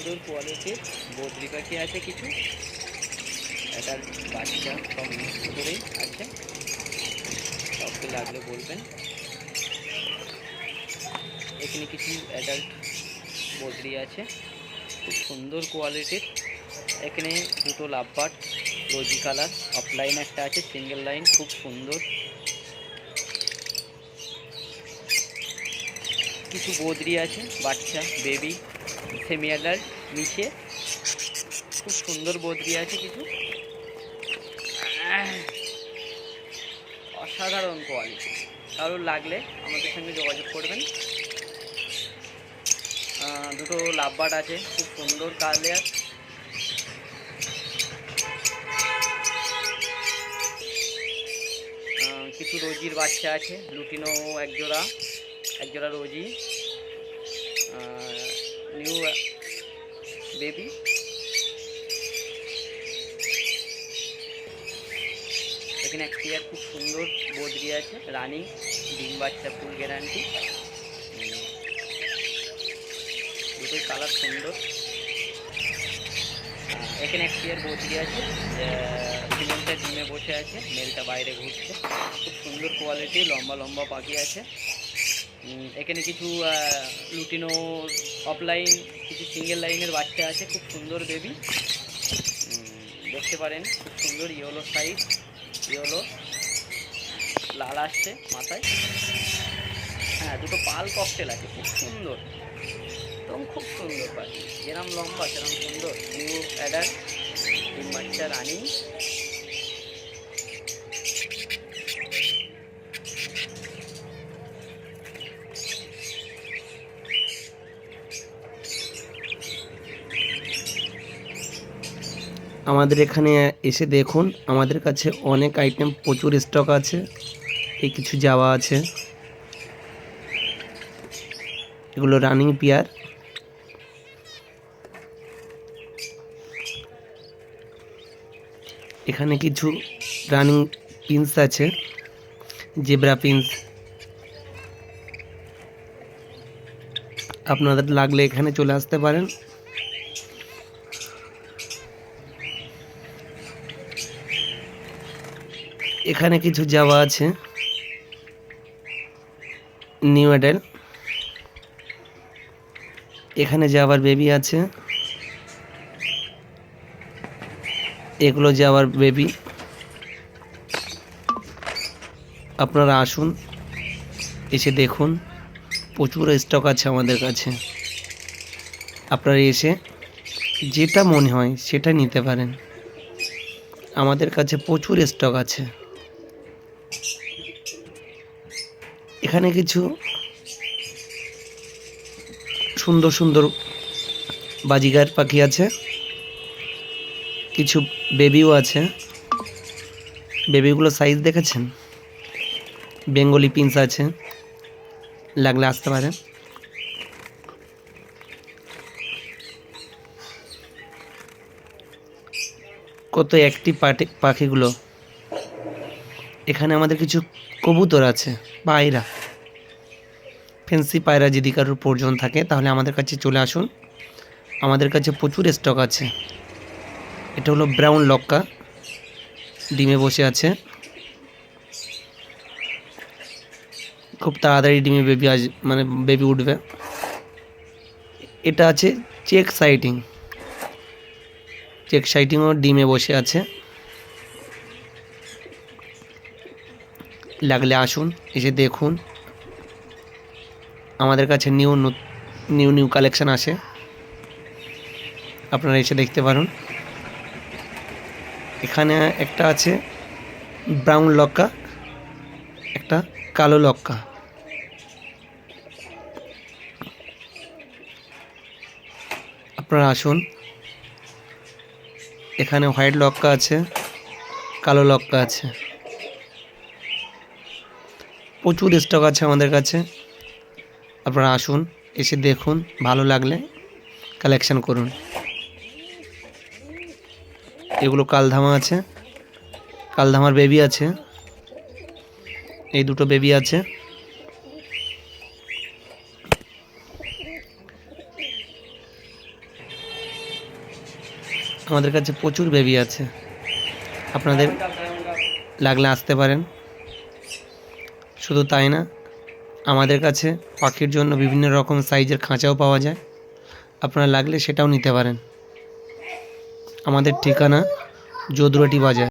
সুন্দর কোয়ালিটির বদ্রি পাখি আছে কিছু। এটার বাচ্চা সব করেই আছে। সবকে লাগলে বলবেন। এখানে কিছু অ্যাডাল্ট বদ্রি আছে। খুব সুন্দর কোয়ালিটির এখানে দুটো লাভবার্ড রোজি কালার অফলাইন একটা আছে সিঙ্গেল লাইন খুব সুন্দর। কিছু বদ্রি আছে, বাচ্চা বেবি সেমি অ্যাডাল্ট মিশে খুব সুন্দর বদ্রি আছে কিছু। অসাধারণ কোয়ালিটি কারোর লাগলে আমাদের সঙ্গে যোগাযোগ করবেন। দুটো লাভবার্ড আছে, খুব সুন্দর কালার কিছু রোজির বাচ্চা আছে, লুটিনো একজোড়া একজোড়া রোজি। নিউ বেবি এখানে এক পেয়ার খুব সুন্দর বদ্রি আছে, রানিং, ডিম বাচ্চা, ফুল গ্যারান্টি দুটোই কালার সুন্দর। এখানে এক পেয়ার বদ্রি আছে ফিমেলটা ডিমে বসে আছে, মেলটা বাইরে ঘুরছে। খুব সুন্দর কোয়ালিটি লম্বা লম্বা পাখি আছে। এখানে কিছু লুটিনো অফলাইন কিছু সিঙ্গেল লাইনের বাচ্চা আছে, খুব সুন্দর বেবি দেখতে পারেন, খুব সুন্দর ইয়েলো সাইজ ইয়েলো লাল আসছে মাথায়। হ্যাঁ দুটো পাল ককটেল আছে, খুব সুন্দর। একদম খুব সুন্দর পাখি। যেরম লম্বা, সেরম সুন্দর। নিউ অ্যাডার তিন বাচ্চা রানিং আমাদের এখানে এসে দেখুন, আমাদের কাছে অনেক আইটেম প্রচুর স্টক আছে। এই কিছু যাওয়া আছে। এগুলো রানিং পেয়ার এখানে কিছু রানিং পিন্স আছে জেব্রা পিন্স আপনাদের লাগলে এখানে চলে আসতে পারেন। এখানে কিছু যাওয়া আছে। নিউ অ্যাডেল এখানে যাওয়ার বেবি আছে। এগুলো যাওয়ার বেবি আপনারা আসুন, এসে দেখুন। প্রচুর স্টক আছে আমাদের কাছে। আপনারা এসে যেটা মনে হয় সেটা নিতে পারেন। আমাদের কাছে প্রচুর স্টক আছে। এখানে কিছু সুন্দর সুন্দর বাজিগার পাখি আছে। কিছু বেবিও আছে। বেবিগুলো সাইজ দেখেছেন? বেঙ্গলি পিন্স আছে। লাগলে আসতে পারে। কত একটি পাটি পাখিগুলো। এখানে আমাদের কিছু কবুতর আছে, পায়রা। ফেন্সি পায়রা যদি কারোর প্রয়োজন থাকে, তাহলে আমাদের কাছে চলে আসুন। আমাদের কাছে প্রচুর স্টক আছে। এটা হলো ব্রাউন লক্কা। ডিমে বসে আছে। খুব তাড়াতাড়ি ডিমে বেবি আস মানে বেবি উঠবে। এটা আছে চেক সাইটিং চেক সাইটিংও ডিমে বসে আছে। লাগলে আসুন, এসে দেখুন। আমাদের কাছে নিউ নিউ নিউ কালেকশন আসে আপনারা এসে দেখতে পারুন। এখানে একটা আছে ব্রাউন লক্কা, একটা কালো লক্কা। আপনারা আসুন। এখানে হোয়াইট লক্কা আছে, কালো লক্কা আছে। প্রচুর স্টক আছে আমাদের কাছে। আপনারা আসুন, এসে দেখুন, ভালো লাগলে কালেকশন করুন। এগুলো কালধামা আছে, কালধামার বেবি আছে। এই দুটো বেবি আছে। আমাদের কাছে প্রচুর বেবি আছে। আপনাদের লাগলে আসতে পারেন। শুধু তাই না, আমাদের কাছে পাখির জন্য বিভিন্ন রকম সাইজের খাঁচাও পাওয়া যায়। আপনারা লাগলে সেটাও নিতে পারেন। আমাদের ঠিকানা যদুরাটি বাজার।